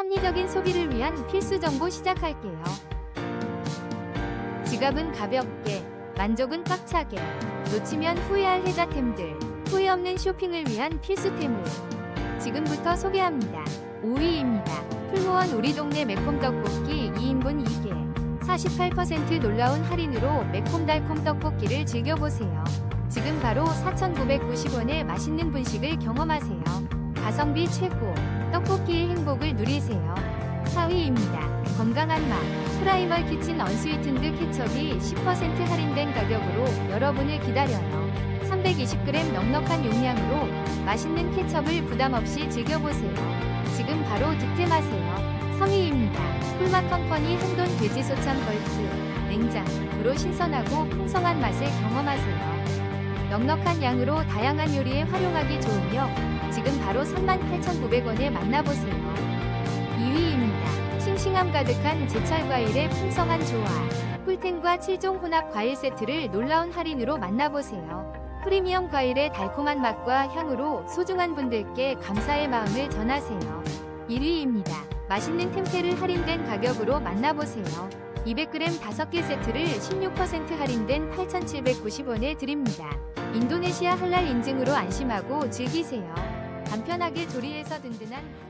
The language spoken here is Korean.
합리적인 소비를 위한 필수 정보 시작할게요. 지갑은 가볍게, 만족은 꽉차게, 놓치면 후회할 혜자템들, 후회 없는 쇼핑을 위한 필수템을 지금부터 소개합니다. 5위입니다. 풀무원 우리 동네 매콤 떡볶이 2인분 2개. 48% 놀라운 할인으로 매콤달콤 떡볶이를 즐겨보세요. 지금 바로 4,990원의 맛있는 분식을 경험하세요. 가성비 최고, 떡볶이의 행복을 누리세요. 4위입니다. 건강한 맛, 프라이멀 키친 언스위튼드 케첩이 10% 할인된 가격으로 여러분을 기다려요. 320g 넉넉한 용량으로 맛있는 케첩을 부담 없이 즐겨보세요. 지금 바로 득템하세요. 3위입니다. 꿀맛 컴퍼니 한돈 돼지 소참 벌크 냉장으로 신선하고 풍성한 맛을 경험하세요. 넉넉한 양으로 다양한 요리에 활용하기 좋으며 지금 바로 38,900원에 만나보세요. 2위입니다. 싱싱함 가득한 제철 과일의 풍성한 조화. 꿀텐과 7종 혼합 과일 세트를 놀라운 할인으로 만나보세요. 프리미엄 과일의 달콤한 맛과 향으로 소중한 분들께 감사의 마음을 전하세요. 1위입니다. 맛있는 템페를 할인된 가격으로 만나보세요. 200g 5개 세트를 16% 할인된 8,790원에 드립니다. 인도네시아 할랄 인증으로 안심하고 즐기세요. 간편하게 조리해서 든든한